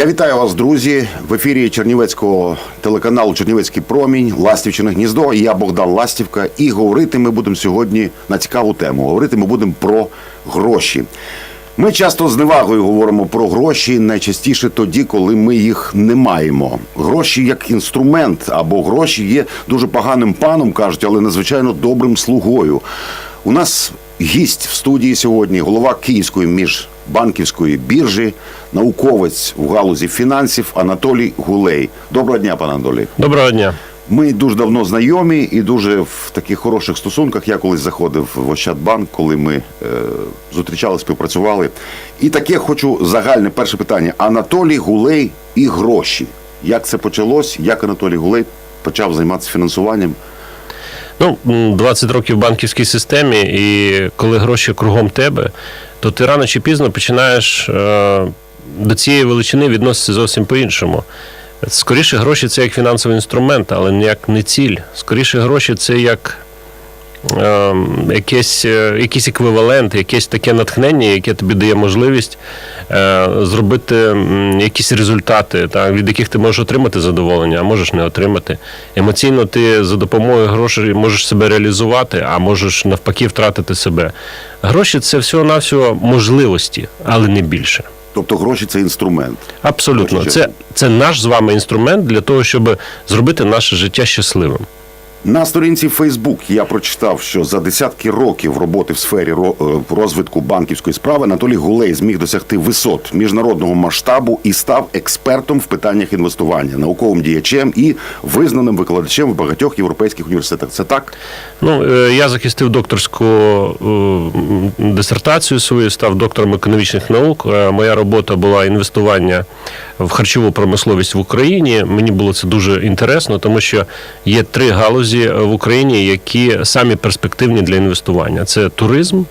Я вітаю вас, друзі. В ефірі Чернівецького телеканалу Чернівецький промінь, Ластівчине гніздо. Я Богдан Ластівка. І говорити ми будемо сьогодні на цікаву тему. Говорити ми будемо про гроші. Ми часто з невагою говоримо про гроші найчастіше тоді, коли ми їх не маємо. Гроші як інструмент або гроші є дуже поганим паном, кажуть, але надзвичайно добрим слугою. У нас гість в студії сьогодні, голова Київської міжбанківської біржі, науковець в галузі фінансів Анатолій Гулей. Доброго дня, пане Анатолій. Доброго дня. Ми дуже давно знайомі і дуже в таких хороших стосунках. Я колись заходив в Ощадбанк, коли ми е, зустрічали, співпрацювали. І таке хочу загальне перше питання: Анатолій Гулей і гроші. Як це почалось? Як Анатолій Гулей почав займатися фінансуванням? Ну, м, 20 років в банківській системі, і коли гроші кругом тебе, то ти рано чи пізно починаєш е, до цієї величини відноситися зовсім по-іншому. Скоріше, гроші це як фінансовий інструмент, але ніяк не ціль. Скоріше, гроші це як е, якийсь, е, еквівалент, якесь таке натхнення, яке тобі дає можливість е, зробити якісь результати, так, від яких ти можеш отримати задоволення, а можеш не отримати. Емоційно ти за допомогою грошей можеш себе реалізувати, а можеш навпаки втратити себе. Гроші це всього-навсього можливості, але не більше. Тобто гроші це інструмент. Абсолютно, це, це наш з вами інструмент для того, щоб зробити наше життя щасливим. На сторінці Facebook я прочитав, що за десятки років роботи в сфері е, розвитку банківської справи Анатолій Гулей зміг досягти висот міжнародного масштабу і став експертом в питаннях інвестування, науковим діячем і визнаним викладачем в багатьох європейських університетах. Це так? Ну, е, я захистив докторську е, дисертацію свою, став доктором економічних наук. Моя робота була інвестування в харчову промисловість в Україні. Мені було це дуже інтересно, тому що є три галузі в Україні, які самі перспективні для інвестування: це туризм.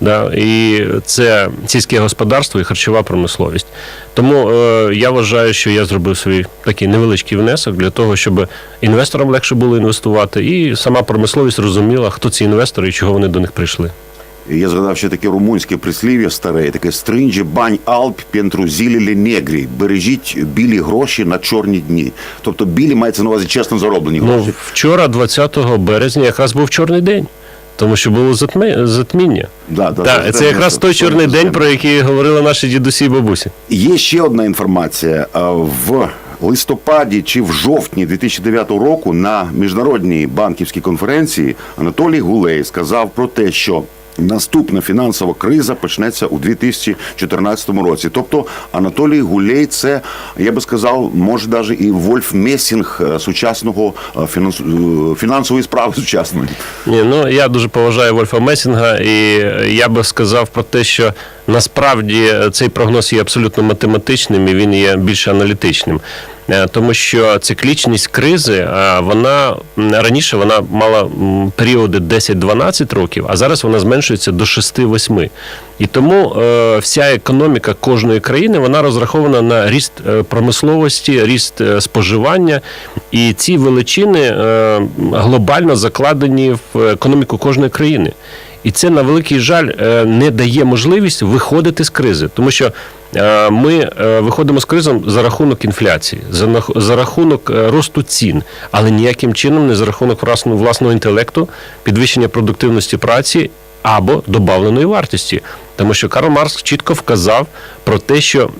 Да, і це сільське господарство і харчова промисловість. Тому е, я вважаю, що я зробив свій такий невеличкий внесок для того, щоб інвесторам легше було інвестувати, і сама промисловість розуміла, хто ці інвестори і чого вони до них прийшли. Я згадав ще таке румунське прислів'я старе, таке стринджі бань алп пентрузілі негрі. Бережіть білі гроші на чорні дні. Тобто білі мається на увазі чесно зароблені Ну, гроші. вчора, 20 березня, якраз був чорний день, тому що було затми- затміння. Да, да, Так, це якраз той чорний день, про який говорили наші дідусі і бабусі. Є ще одна інформація. В листопаді чи в жовтні 2009 року на міжнародній банківській конференції Анатолій Гулей сказав про те, що наступна фінансова криза почнеться у 2014 році. Тобто Анатолій Гулей це, я би сказав, може навіть і Вольф Месінг е, сучасного е, фінанс- е, фінансової справи сучасної. Ні, ну я дуже поважаю Вольфа Месінга, і я би сказав про те, що насправді цей прогноз є абсолютно математичним і він є більше аналітичним. Е, Тому що циклічність кризи, е, вона раніше вона мала періоди 10-12 років, а зараз вона зменшується до 6-8. І тому е, вся економіка кожної країни вона розрахована на ріст е, промисловості, ріст е, споживання, і ці величини е, глобально закладені в економіку кожної країни. І це на великий жаль е, не дає можливість виходити з кризи, тому що е, ми е, виходимо з кризи за рахунок інфляції, за рахунок росту цін, але ніяким чином не за рахунок власного, інтелекту, підвищення продуктивності праці або добавленої вартості. Тому що Карл Маркс чітко вказав про те, що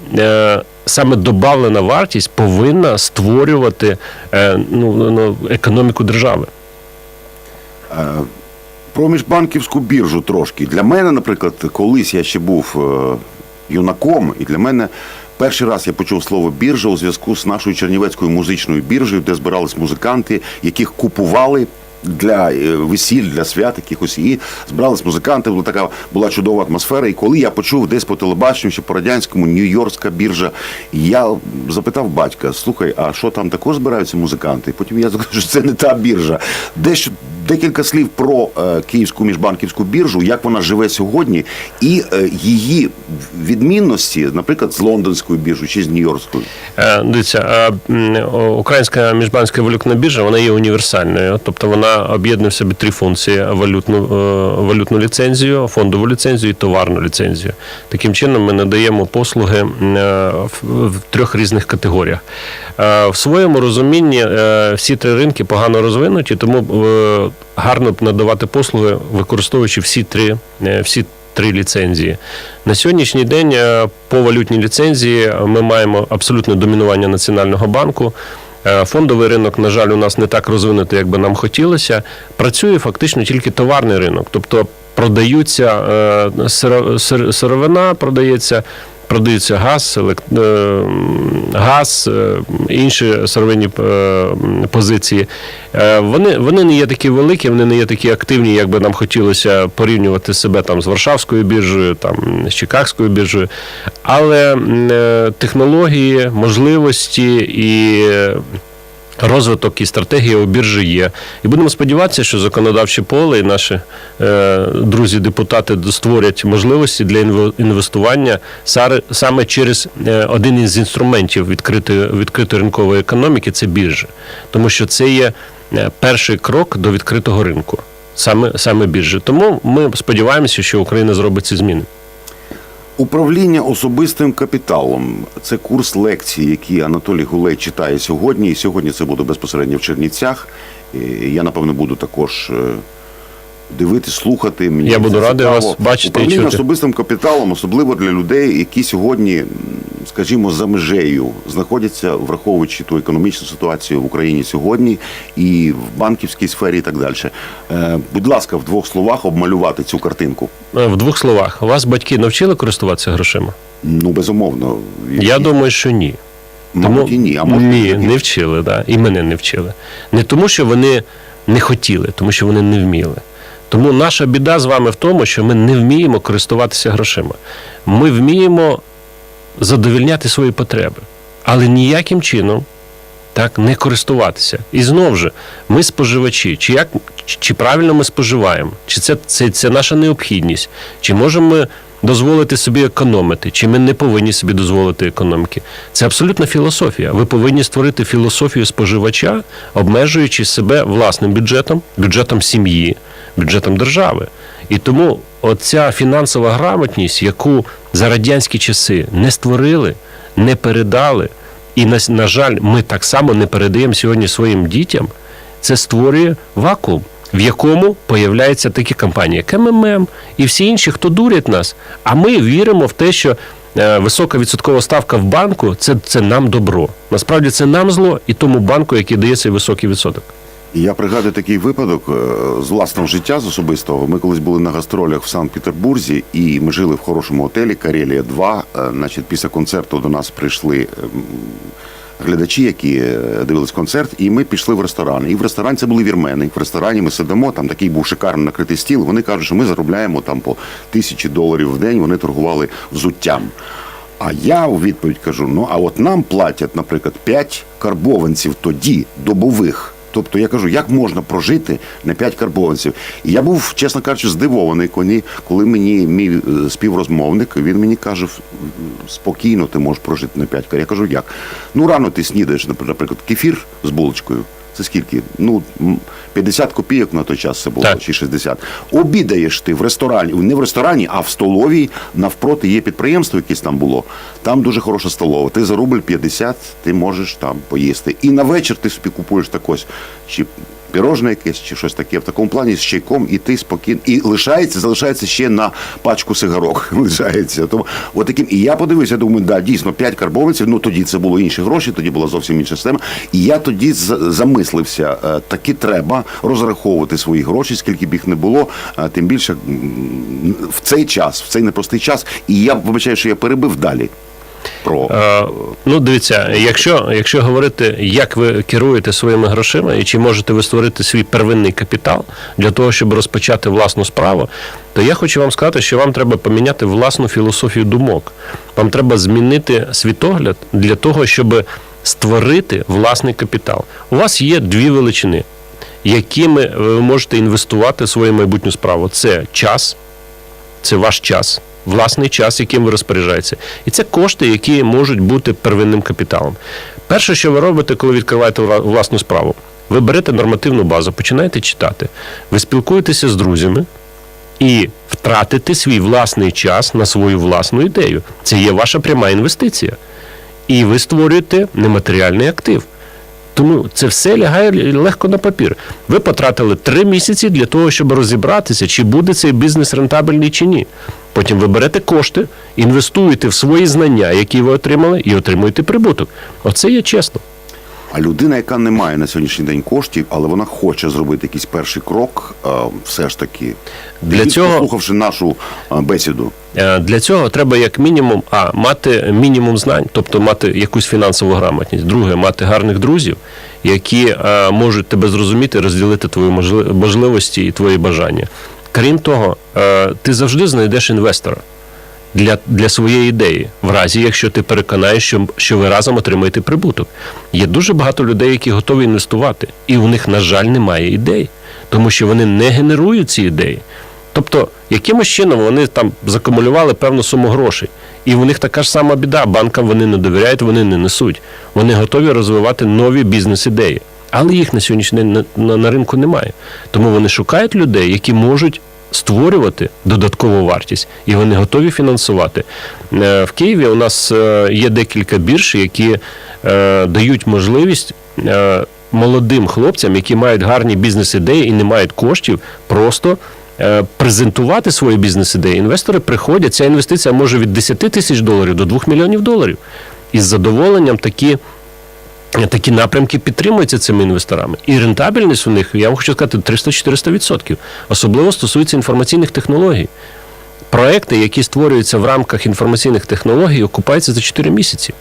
саме добавлена вартість повинна створювати е, ну, ну, економіку держави. Про міжбанківську біржу трошки. Для мене, наприклад, колись я ще був е, юнаком, і для мене перший раз я почув слово біржа у зв'язку з нашою Чернівецькою музичною біржею, де збирались музиканти, яких купували. Для е, весіль, для свят якихось і збирались музиканти. Була така була чудова атмосфера. І коли я почув десь по телебаченню, ще по радянському Нью-Йоркська біржа, я запитав батька: слухай, а що там також збираються музиканти? І Потім я скажу, що це не та біржа. Дещо Декілька слів про е, Київську міжбанківську біржу, як вона живе сьогодні, і е, її відмінності, наприклад, з лондонською біржою чи з Нью-Йоркською. Е, Дивіться, українська міжбанківська валютна біржа вона є універсальною, тобто вона об'єднує в собі три функції: валютну, валютну ліцензію, фондову ліцензію і товарну ліцензію. Таким чином, ми надаємо послуги в, трьох різних категоріях. В своєму розумінні всі три ринки погано розвинуті, тому гарно надавати послуги, використовуючи всі три, е, всі три ліцензії. На сьогоднішній день е, по валютній ліцензії ми маємо абсолютне домінування Національного банку. Е, Фондовий ринок, на жаль, у нас не так розвинутий, як би нам хотілося. Працює фактично тільки товарний ринок, тобто продаються е, сиро- сир- сировина, продається. Продаються газ, е, газ, е, інші сировинні е, позиції. Вони, вони не є такі великі, вони не є такі активні, як би нам хотілося порівнювати себе там з Варшавською біржею, там з Чикагською біржею. Але технології, можливості і розвиток і стратегія у біржі є. І будемо сподіватися, що законодавче поле і наші е, друзі-депутати створять можливості для інве- інвестування саме через е, один із інструментів відкритої, відкритої ринкової економіки це біржа. Тому що це є е, перший крок до відкритого ринку. Саме, саме біржі. Тому ми сподіваємося, що Україна зробить ці зміни. Управління особистим капіталом це курс лекцій, які Анатолій Гулей читає сьогодні. І сьогодні це буде безпосередньо в Черніцях. І Я напевно буду також е, дивитись, слухати. Мені Я буду радий вас бачити і Управління чути. особистим капіталом, особливо для людей, які сьогодні, скажімо, за межею знаходяться, враховуючи ту економічну ситуацію в Україні сьогодні і в банківській сфері, і так далі. Е, Будь ласка, в двох словах обмалювати цю картинку. Е, В двох словах, вас батьки навчили користуватися грошима? Ну, безумовно. Я думаю, що ні. Мабуть, і ні, а може ні, і не вчили, да. і мене не вчили. Не тому, що вони не хотіли, тому що вони не вміли. Тому наша біда з вами в тому, що ми не вміємо користуватися грошима. Ми вміємо задовільняти свої потреби, але ніяким чином так не користуватися. І знову ж, ми споживачі, чи як чи правильно ми споживаємо, чи це, це, це наша необхідність, чи можемо ми дозволити собі економити, чи ми не повинні собі дозволити економіки. Це абсолютна філософія. Ви повинні створити філософію споживача, обмежуючи себе власним бюджетом, бюджетом сім'ї, бюджетом держави. І тому оця фінансова грамотність, яку за радянські часи не створили, не передали, і на, на жаль, ми так само не передаємо сьогодні своїм дітям, це створює вакуум, в якому появляються такі компанії, як МММ і всі інші, хто дурять нас. А ми віримо в те, що е, висока відсоткова ставка в банку це, це нам добро. Насправді це нам зло і тому банку, який дає цей високий відсоток. Я пригадую такий випадок е, з власного життя, з особистого. Ми колись були на гастролях в Санкт-Петербурзі, і ми жили в хорошому готелі Карелія 2. Е, Значить, після концерту до нас прийшли ем, глядачі, які е, дивились концерт, і ми пішли в ресторан. І в ресторані це були вірмени. В ресторані ми сидимо, там такий був шикарно накритий стіл. Вони кажуть, що ми заробляємо там по тисячі доларів в день. Вони торгували взуттям. А я у відповідь кажу: ну а от нам платять, наприклад, 5 карбованців тоді добових. Тобто я кажу, як можна прожити на 5 карбованців? І я був, чесно кажучи, здивований, коли, мені мій е, співрозмовник, він мені каже, спокійно ти можеш прожити на 5 карбованців. Я кажу, як? Ну рано ти снідаєш, напр- наприклад, кефір з булочкою. Це скільки? Ну, м, 50 копійок на той час це було, Так. чи 60. Обідаєш ти в ресторані, не в ресторані, а в столовій. Навпроти є підприємство, якесь там було. Там дуже хороша столова. Ти за рубль 50 ти можеш там поїсти. І на вечір ти собі купуєш такось чи пірожне якесь, чи щось таке в такому плані з чайком, ти спокійно. І лишається, залишається ще на пачку сигарок. лишається. Тому, от таким, і я подивився, думаю, да, дійсно 5 карбованців. Ну тоді це було інші гроші, тоді була зовсім інша система. І я тоді замислився, е, таки треба розраховувати свої гроші, скільки б їх не було, а тим більше в цей час, в цей непростий час. І я вибачаю, що я перебив далі. Про Е, Ну, дивіться, якщо, якщо говорити, як ви керуєте своїми грошима і чи можете ви створити свій первинний капітал для того, щоб розпочати власну справу, то я хочу вам сказати, що вам треба поміняти власну філософію думок. Вам треба змінити світогляд для того, щоб створити власний капітал. У вас є дві величини. якими ви можете інвестувати в свою майбутню справу. Це час, це ваш час, власний час, яким ви розпоряджаєтеся. І це кошти, які можуть бути первинним капіталом. Перше, що ви робите, коли відкриваєте власну справу, ви берете нормативну базу, починаєте читати, ви спілкуєтеся з друзями і втратите свій власний час на свою власну ідею. Це є ваша пряма інвестиція. І ви створюєте нематеріальний актив. Тому це все лягає легко на папір. Ви потратили три місяці для того, щоб розібратися, чи буде цей бізнес рентабельний чи ні. Потім ви берете кошти, інвестуєте в свої знання, які ви отримали, і отримуєте прибуток. Оце є чесно. А людина, яка не має на сьогоднішній день коштів, але вона хоче зробити якийсь перший крок, е, все ж таки, Для і цього- послухавши нашу е, бесіду. Е, Для цього треба як мінімум а мати мінімум знань, тобто мати якусь фінансову грамотність. Друге, мати гарних друзів, які е, можуть тебе зрозуміти, розділити твої можливості і твої бажання. Крім того, е, ти завжди знайдеш інвестора для, для своєї ідеї, в разі, якщо ти переконаєш, що, що ви разом отримаєте прибуток. Є дуже багато людей, які готові інвестувати, і у них, на жаль, немає ідей, тому що вони не генерують ці ідеї. Тобто, якимось чином вони там закумулювали певну суму грошей. І в них така ж сама біда. Банкам вони не довіряють, вони не несуть. Вони готові розвивати нові бізнес-ідеї. Але їх на сьогоднішній день на, на, на ринку немає. Тому вони шукають людей, які можуть створювати додаткову вартість, і вони готові фінансувати. Е, В Києві у нас е, є декілька бірж, які е, дають можливість. Молодим хлопцям, які мають гарні бізнес-ідеї і не мають коштів, просто презентувати свої бізнес-ідеї. Інвестори приходять, ця інвестиція може від 10 тисяч доларів до 2 мільйонів доларів. І з задоволенням такі, такі напрямки підтримуються цими інвесторами. І рентабельність у них, я вам хочу сказати, 300-400%. Особливо стосується інформаційних технологій. Проекти, які створюються в рамках інформаційних технологій, окупаються за 4 місяці.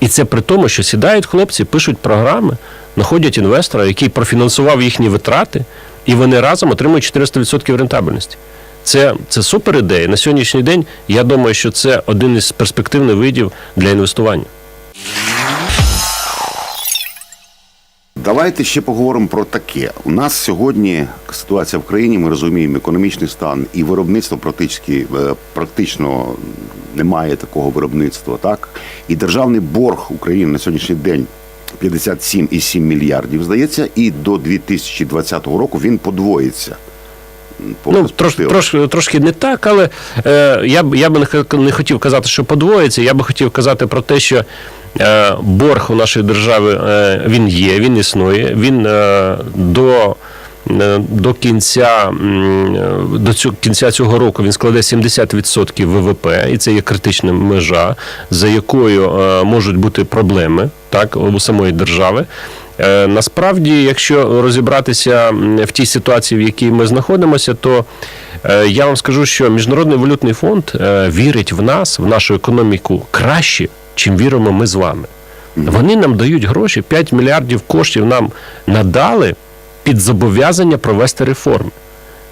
І це при тому, що сідають хлопці, пишуть програми, знаходять інвестора, який профінансував їхні витрати, і вони разом отримують 400% рентабельності. Це, це супер ідея. На сьогоднішній день я думаю, що це один із перспективних видів для інвестування. Давайте ще поговоримо про таке. У нас сьогодні ситуація в країні, ми розуміємо, економічний стан і виробництво практично, е, практично немає такого виробництва, так? І державний борг України на сьогоднішній день 57,7 мільярдів, здається, і до 2020 року він подвоїться. Ну, трош, перспективах. трош, трошки не так, але е, я, б- я би не, не хотів казати, що подвоїться. Я би хотів казати про те, що е, борг у нашої держави е, він є, він існує. Він е, до, е, до кінця е, до цього кінця цього року він складе 70% ВВП, і це є критична межа, за якою е, можуть бути проблеми так у самої держави. Е, Насправді, якщо розібратися в тій ситуації, в якій ми знаходимося, то е, я вам скажу, що Міжнародний валютний фонд е, вірить в нас, в нашу економіку краще, чим віримо ми з вами. Вони нам дають гроші, 5 мільярдів коштів нам надали під зобов'язання провести реформи.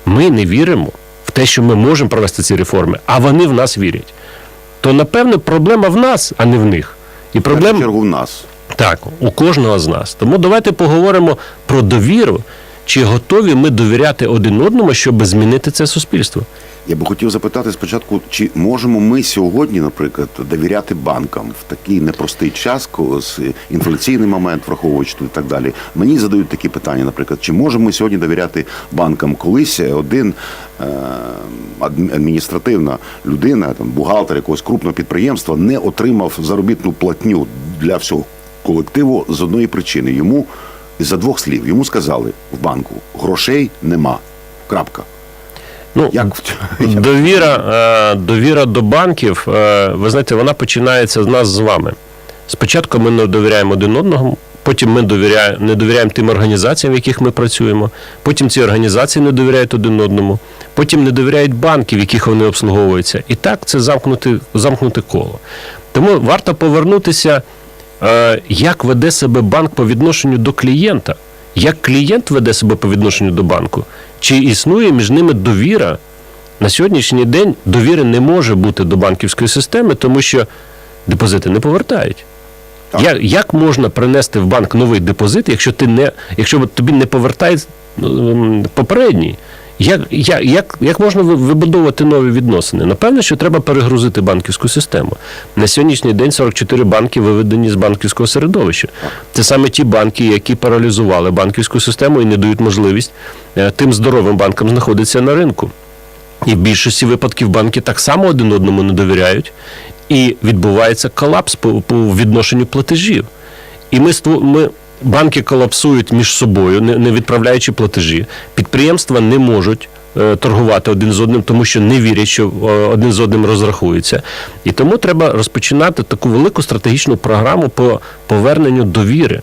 Ми не віримо в те, що ми можемо провести ці реформи, а вони в нас вірять. То, напевно, проблема в нас, а не в них. І В проблема чергу в нас. Так, у кожного з нас. Тому давайте поговоримо про довіру. Чи готові ми довіряти один одному, щоб змінити це суспільство? Я би хотів запитати спочатку, чи можемо ми сьогодні, наприклад, довіряти банкам в такий непростий час, коли інфляційний момент, враховуючи і так далі. Мені задають такі питання, наприклад, чи можемо ми сьогодні довіряти банкам? Колись один е, адміністративна людина, там бухгалтер якогось крупного підприємства, не отримав заробітну платню для всього колективу з одної причини. Йому за двох слів йому сказали в банку: грошей нема. Крапка. Ну, Як довіра, е, довіра до банків, е, ви знаєте, вона починається з нас з вами. Спочатку ми не довіряємо один одному, потім ми довіряємо, не довіряємо тим організаціям, в яких ми працюємо, потім ці організації не довіряють один одному, потім не довіряють банків, в яких вони обслуговуються. І так це замкнуте, замкнуте коло. Тому варто повернутися, як веде себе банк по відношенню до клієнта, як клієнт веде себе по відношенню до банку, чи існує між ними довіра. На сьогоднішній день довіри не може бути до банківської системи, тому що депозити не повертають. Так. Як, як можна принести в банк новий депозит, якщо ти не, якщо тобі не повертають ем, попередній? Як, як, як, як можна вибудовувати нові відносини? Напевно, що треба перегрузити банківську систему. На сьогоднішній день 44 банки виведені з банківського середовища. Це саме ті банки, які паралізували банківську систему і не дають можливість е, тим здоровим банкам знаходитися на ринку. І в більшості випадків банки так само один одному не довіряють, і відбувається колапс по, по відношенню платежів. І ми, ми банки колапсують між собою, не, відправляючи платежі. Підприємства не можуть е, торгувати один з одним, тому що не вірять, що е, один з одним розрахуються. І тому треба розпочинати таку велику стратегічну програму по поверненню довіри,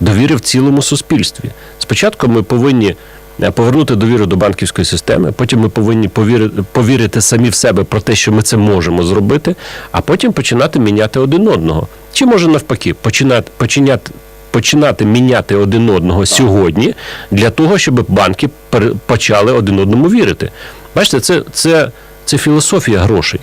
довіри в цілому суспільстві. Спочатку ми повинні е, повернути довіру до банківської системи, потім ми повинні повірити, повірити самі в себе про те, що ми це можемо зробити, а потім починати міняти один одного. Чи може навпаки, починати, починати, починати міняти один одного сьогодні для того, щоб банки почали один одному вірити. Бачите, це, це, це філософія грошей.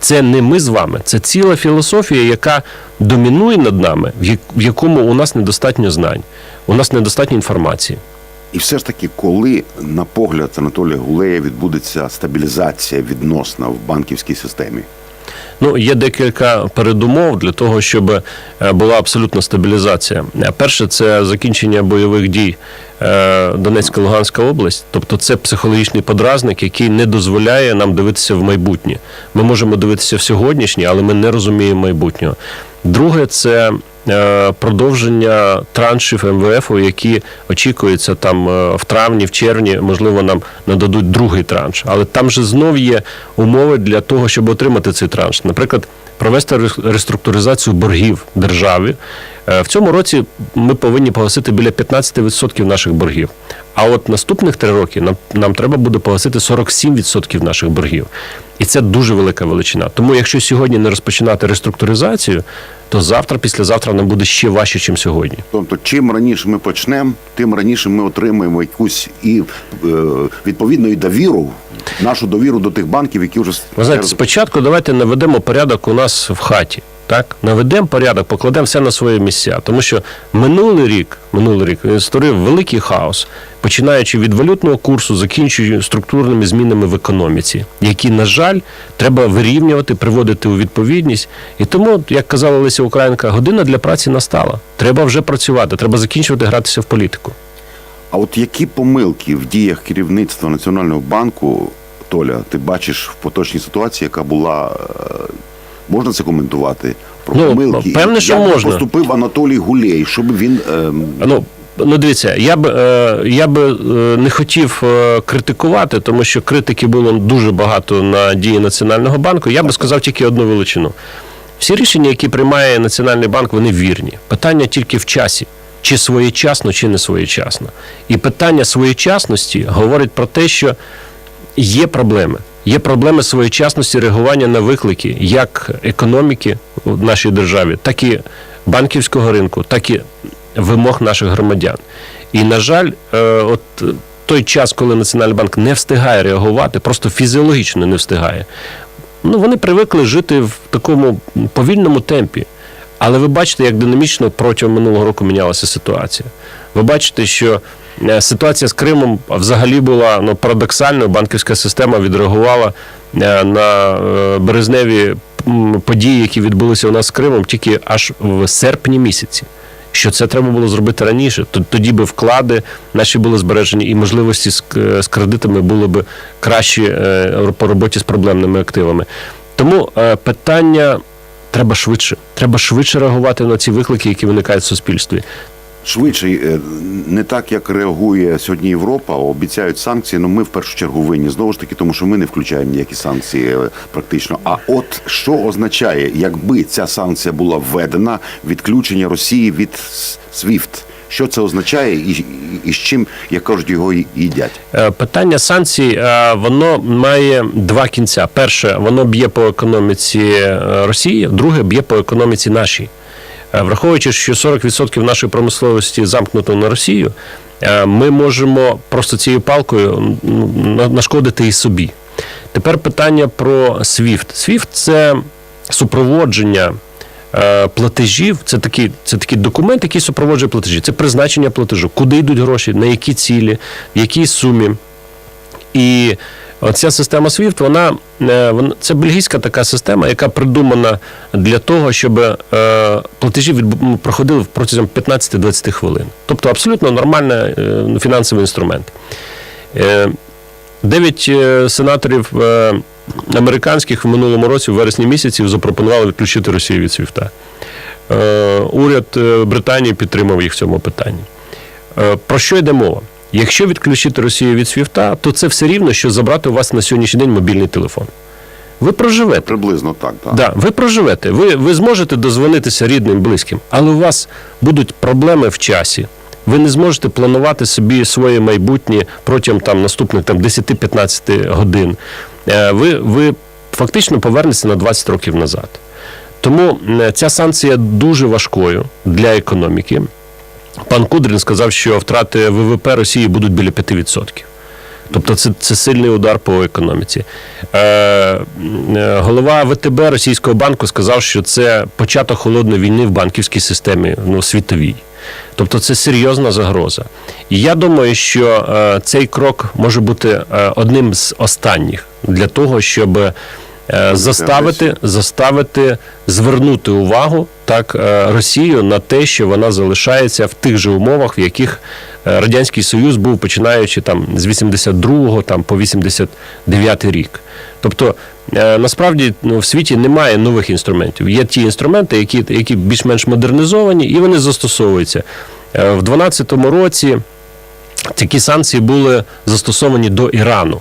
Це не ми з вами, це ціла філософія, яка домінує над нами, в якому у нас недостатньо знань, у нас недостатньо інформації. І все ж таки, коли, на погляд Анатолія Гулея, відбудеться стабілізація відносна в банківській системі? Ну, є декілька передумов для того, щоб е, була абсолютна стабілізація. Е, Перше, це закінчення бойових дій е, Донецька Луганська область. Тобто, це психологічний подразник, який не дозволяє нам дивитися в майбутнє. Ми можемо дивитися в сьогоднішнє, але ми не розуміємо майбутнього. Друге, це продовження траншів МВФ, які очікуються там е, в травні, в червні, можливо, нам нададуть другий транш. Але там же знов є умови для того, щоб отримати цей транш. Наприклад, провести реструктуризацію боргів державі. Е, В цьому році ми повинні погасити біля 15% наших боргів. А от наступних три роки нам, нам треба буде погасити 47% наших боргів. І це дуже велика величина. Тому якщо сьогодні не розпочинати реструктуризацію, то завтра, післязавтра нам буде ще важче, ніж сьогодні. Тобто, чим раніше ми почнемо, тим раніше ми отримаємо якусь і відповідну відповідно і довіру, нашу довіру до тих банків, які вже Ви знаєте, спочатку давайте наведемо порядок у нас в хаті. Так, наведемо порядок, покладемо все на свої місця. Тому що минулий рік, минулий рік він створив великий хаос, починаючи від валютного курсу, закінчуючи структурними змінами в економіці, які, на жаль, треба вирівнювати, приводити у відповідність. І тому, як казала Леся Українка, година для праці настала. Треба вже працювати, треба закінчувати гратися в політику. А от які помилки в діях керівництва Національного банку, Толя, ти бачиш в поточній ситуації, яка була. Можна це коментувати? Про Ну, помилки. певне, що Як можна. поступив Анатолій Гулей, щоб він. е, Ну, ну дивіться, я б е, я би е, не хотів е, критикувати, тому що критики було дуже багато на дії Національного банку. Я би сказав тільки одну величину. Всі рішення, які приймає Національний банк, вони вірні. Питання тільки в часі. Чи своєчасно, чи не своєчасно. І питання своєчасності говорить про те, що є проблеми. Є проблеми своєчасності реагування на виклики як економіки в нашій державі, так і банківського ринку, так і вимог наших громадян. І, на жаль, е, от той час, коли Національний банк не встигає реагувати, просто фізіологічно не встигає. Ну, вони привикли жити в такому повільному темпі. Але ви бачите, як динамічно протягом минулого року мінялася ситуація. Ви бачите, що е, ситуація з Кримом взагалі була ну, парадоксальною. Банківська система відреагувала е, на е, березневі події, які відбулися у нас з Кримом, тільки аж в серпні місяці. Що це треба було зробити раніше, то тоді би вклади наші були збережені, і можливості з, кредитами були б кращі по роботі з проблемними активами. Тому питання треба швидше. Треба швидше реагувати на ці виклики, які виникають в суспільстві. Швидше, е, не так, як реагує сьогодні Європа, обіцяють санкції. Ну ми в першу чергу винні знову ж таки, тому що ми не включаємо ніякі санкції е, практично. А от що означає, якби ця санкція була введена відключення Росії від SWIFT? Що це означає, і, і, з чим, як кажуть, його їдять? Е, Питання санкцій е, воно має два кінця. Перше, воно б'є по економіці е, Росії, друге б'є по економіці нашій. Враховуючи, що 40% нашої промисловості замкнуто на Росію, ми можемо просто цією палкою нашкодити і собі. Тепер питання про SWIFT. SWIFT – це супроводження платежів. Це такий, це такий документ, який супроводжує платежі. Це призначення платежу, куди йдуть гроші, на які цілі, в якій сумі. І оця система SWIFT, вона, е, це бельгійська така система, яка придумана для того, щоб е, платежі відбу- проходили протягом 15-20 хвилин. Тобто абсолютно нормальний е, фінансовий інструмент. Е, Дев'ять е, сенаторів е, американських в минулому році, в вересні місяці, запропонували відключити Росію від СВІФТа. Е, Уряд е, Британії підтримав їх в цьому питанні. Е, Про що йде мова? Якщо відключити Росію від СВІФТа, то це все рівно, що забрати у вас на сьогоднішній день мобільний телефон. Ви проживете. Приблизно так, так. Да, ви проживете, ви, ви зможете дозвонитися рідним, близьким, але у вас будуть проблеми в часі. Ви не зможете планувати собі своє майбутнє протягом там, наступних там, 10-15 годин. Е, Ви, ви фактично повернетеся на 20 років назад. Тому ця санкція дуже важкою для економіки. Пан Кудрін сказав, що втрати ВВП Росії будуть біля 5%. Тобто це, це сильний удар по економіці. Е, е, голова ВТБ Російського банку сказав, що це початок холодної війни в банківській системі ну, світовій. Тобто це серйозна загроза. І я думаю, що е, цей крок може бути е, одним з останніх для того, щоб е, заставити, заставити звернути увагу так е, Росію на те, що вона залишається в тих же умовах, в яких Радянський Союз був починаючи там з 82-го там по 89 рік. Тобто е, насправді ну, в світі немає нових інструментів. Є ті інструменти, які, які більш-менш модернізовані, і вони застосовуються. Е, В 2012 році такі санкції були застосовані до Ірану.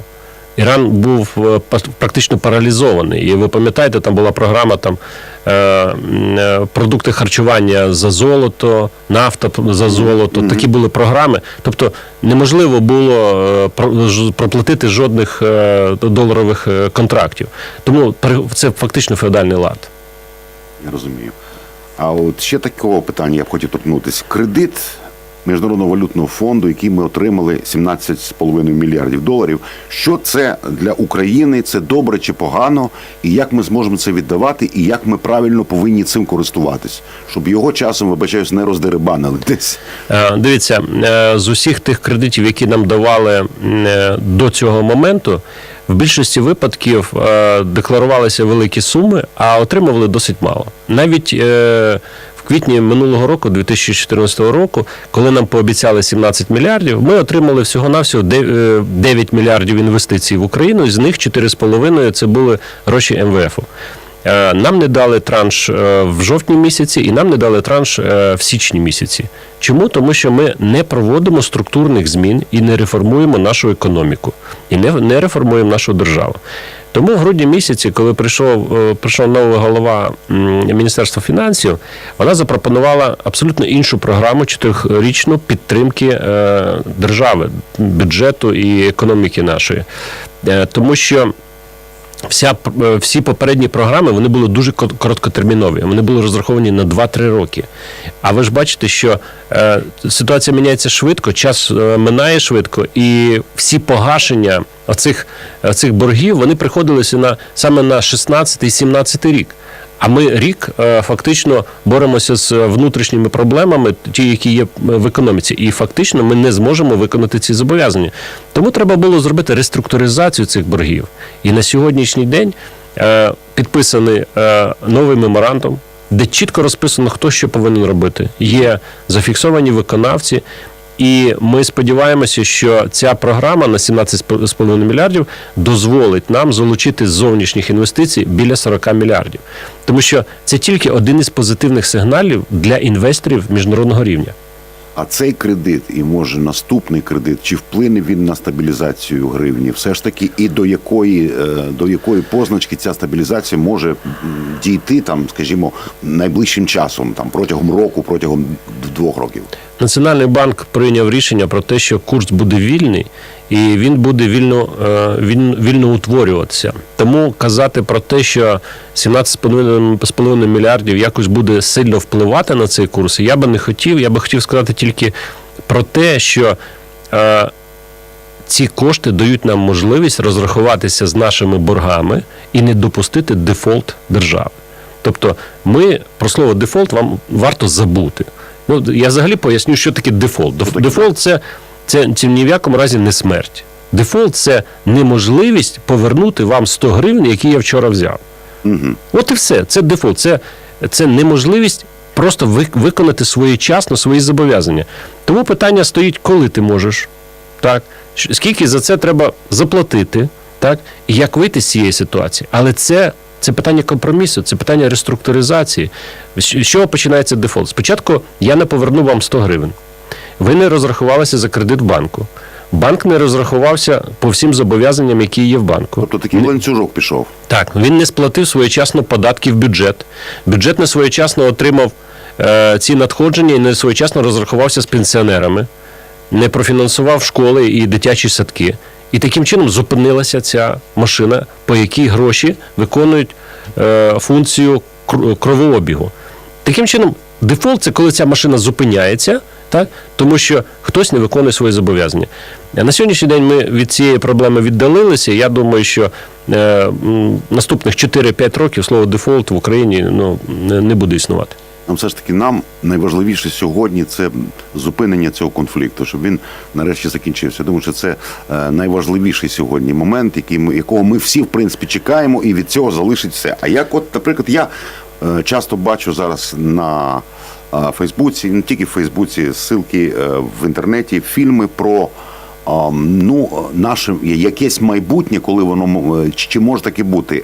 Іран був е, практично паралізований. І ви пам'ятаєте, там була програма там е, е, продукти харчування за золото, нафта за золото. Такі були програми. Тобто неможливо було е, проплатити жодних е, доларових е, контрактів. Тому це фактично феодальний лад. Я розумію. А от ще такого питання я б хотів торкнутися. Кредит Міжнародного валютного фонду, який ми отримали 17,5 мільярдів доларів. Що це для України? Це добре чи погано? І як ми зможемо це віддавати, і як ми правильно повинні цим користуватись, щоб його часом, вибачаюсь, не роздерибанили десь. Е, Дивіться, е, з усіх тих кредитів, які нам давали е, до цього моменту, в більшості випадків декларувалися великі суми, а отримували досить мало. Навіть в квітні минулого року, 2014 року, коли нам пообіцяли 17 мільярдів, ми отримали всього-навсього е, 9 мільярдів інвестицій в Україну, з них 4,5 це були гроші МВФу. Е, Нам не дали транш е, в жовтні місяці, і нам не дали транш е, в січні місяці. Чому? Тому що ми не проводимо структурних змін і не реформуємо нашу економіку, і не, не реформуємо нашу державу. Тому в грудні місяці, коли прийшов, е, прийшов новий голова Міністерства фінансів, вона запропонувала абсолютно іншу програму чотирирічну підтримки е, держави, бюджету і економіки нашої. Е, Тому що вся е, всі попередні програми вони були дуже кор- короткотермінові. Вони були розраховані на 2-3 роки. А ви ж бачите, що е, ситуація міняється швидко, час е, минає швидко, і всі погашення оцих, оцих боргів вони приходилися на саме на 16-17 рік. А ми рік е, фактично боремося з внутрішніми проблемами, ті, які є в економіці, і фактично ми не зможемо виконати ці зобов'язання. Тому треба було зробити реструктуризацію цих боргів. І на сьогоднішній день е, підписаний е, новий меморандум, де чітко розписано, хто що повинен робити. Є зафіксовані виконавці. І ми сподіваємося, що ця програма на 17,5 мільярдів дозволить нам залучити з зовнішніх інвестицій біля 40 мільярдів. Тому що це тільки один із позитивних сигналів для інвесторів міжнародного рівня. А цей кредит і може наступний кредит, чи вплине він на стабілізацію гривні? Все ж таки, і до якої е, до якої позначки ця стабілізація може дійти там, скажімо, найближчим часом, там протягом року, протягом двох років? Національний банк прийняв рішення про те, що курс буде вільний, і він буде вільно, е, вільно, вільно утворюватися. Тому казати про те, що 17,5 мільярдів якось буде сильно впливати на цей курс, я би не хотів. Я би хотів сказати тільки про те, що е, ці кошти дають нам можливість розрахуватися з нашими боргами і не допустити дефолт держави. Тобто, ми про слово дефолт вам варто забути. Ну, я взагалі поясню, що таке дефолт. Дефолт це, це, це ні в якому разі не смерть. Дефолт це неможливість повернути вам 100 гривень, які я вчора взяв. Угу. От і все. Це дефолт. Це, це неможливість просто виконати своєчасно свої зобов'язання. Тому питання стоїть, коли ти можеш, так? Скільки за це треба заплатити, так? і як вийти з цієї ситуації. Але це, це питання компромісу, це питання реструктуризації. З чого починається дефолт? Спочатку я не поверну вам 100 гривень. Ви не розрахувалися за кредит банку. Банк не розрахувався по всім зобов'язанням, які є в банку. Тобто такий ланцюжок пішов. Так, він не сплатив своєчасно податки в бюджет. Бюджет не своєчасно отримав е, ці надходження і не своєчасно розрахувався з пенсіонерами, не профінансував школи і дитячі садки. І таким чином зупинилася ця машина, по якій гроші виконують е, функцію кровообігу. Таким чином, дефолт це коли ця машина зупиняється, так? тому що хтось не виконує свої зобов'язання. На сьогоднішній день ми від цієї проблеми віддалилися. Я думаю, що е, наступних 4-5 років слово дефолт в Україні ну, не, не буде існувати. Нам все ж таки нам найважливіше сьогодні це зупинення цього конфлікту, щоб він нарешті закінчився. Тому що це е, найважливіший сьогодні момент, який ми, якого ми всі в принципі чекаємо, і від цього залишить все. А як, от, наприклад, я е, часто бачу зараз на е, Фейсбуці, не тільки в Фейсбуці, ссылки в інтернеті, фільми про. Ну, наше якесь майбутнє, коли воно чи- може таке бути,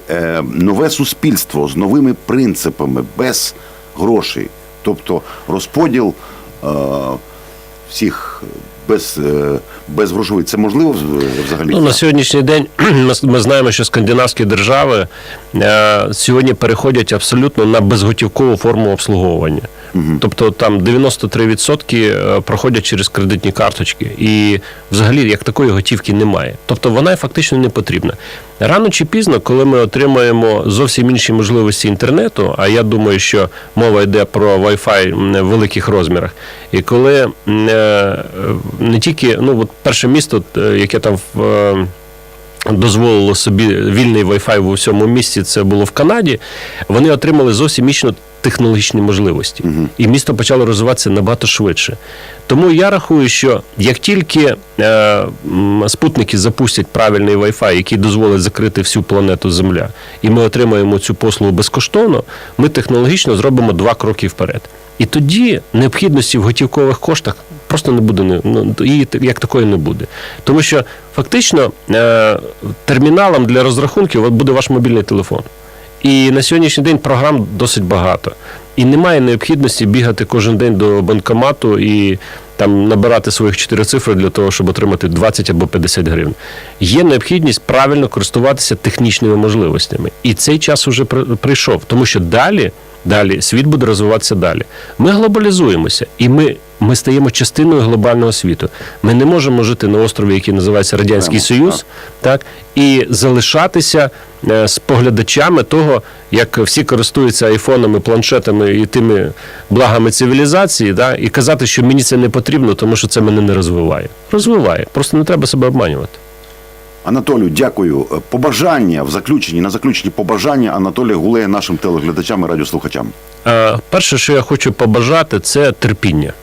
нове суспільство з новими принципами, без грошей, тобто розподіл е, всіх без, е, без грошовий. Це можливо взагалі? Ну, на сьогоднішній день ми знаємо, що скандинавські держави е, сьогодні переходять абсолютно на безготівкову форму обслуговування. Тобто там 93% проходять через кредитні карточки, і взагалі як такої готівки немає. Тобто вона фактично не потрібна. Рано чи пізно, коли ми отримаємо зовсім інші можливості інтернету, а я думаю, що мова йде про Wi-Fi в великих розмірах, і коли е, не тільки ну от перше місто, е, яке там в. е, дозволило собі вільний Wi-Fi в усьому місті, це було в Канаді. Вони отримали зовсім технологічні можливості. І місто почало розвиватися набагато швидше. Тому я рахую, що як тільки е, спутники запустять правильний Wi-Fi, який дозволить закрити всю планету Земля, і ми отримаємо цю послугу безкоштовно, ми технологічно зробимо два кроки вперед. І тоді необхідності в готівкових коштах просто не буде, ну, її як такої не буде. Тому що фактично е, терміналом для розрахунків буде ваш мобільний телефон. І на сьогоднішній день програм досить багато. І немає необхідності бігати кожен день до банкомату і там набирати своїх чотири цифри для того, щоб отримати 20 або 50 гривень. Є необхідність правильно користуватися технічними можливостями. І цей час при- прийшов, тому що далі, далі світ буде розвиватися далі. Ми глобалізуємося, і ми, ми стаємо частиною глобального світу. Ми не можемо жити на острові, який називається Радянський Союз, так і залишатися е, споглядачами того, як всі користуються айфонами, планшетами і тими благами цивілізації, да, і казати, що мені це не потрібно, тому що це мене не розвиває. Розвиває, просто не треба себе обманювати. Анатолію, дякую. Е, Побажання в заключенні, на заключенні побажання Анатолія Гулея нашим телеглядачам і радіослухачам. Е, Перше, що я хочу побажати, це терпіння.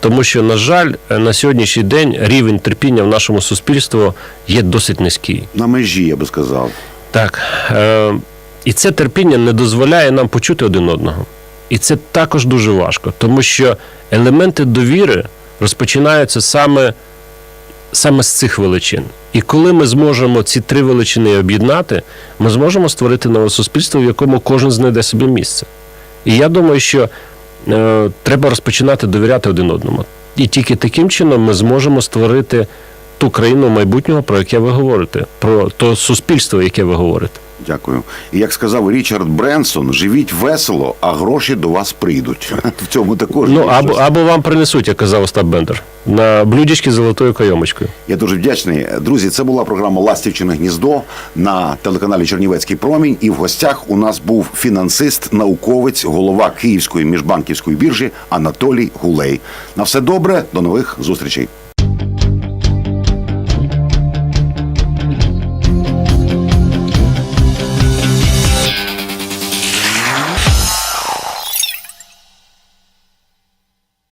Тому що, на жаль, е, на сьогоднішній день рівень терпіння в нашому суспільстві є досить низький. На межі, я би сказав. Так. Е, і це терпіння не дозволяє нам почути один одного. І це також дуже важко, тому що елементи довіри розпочинаються саме, саме з цих величин. І коли ми зможемо ці три величини об'єднати, ми зможемо створити нове суспільство, в якому кожен знайде собі місце. І я думаю, що е, треба розпочинати довіряти один одному. І тільки таким чином ми зможемо створити ту країну майбутнього, про яке ви говорите, про то суспільство, яке ви говорите. Дякую. І як сказав Річард Бренсон, живіть весело, а гроші до вас прийдуть. В цьому також Ну або, або вам принесуть, як казав Остап Бендер, на блюдечки з золотою кайомочкою. Я дуже вдячний. Друзі, це була програма Ластівчине гніздо на телеканалі Чернівецький промінь. І в гостях у нас був фінансист, науковець, голова Київської міжбанківської біржі Анатолій Гулей. На все добре, до нових зустрічей.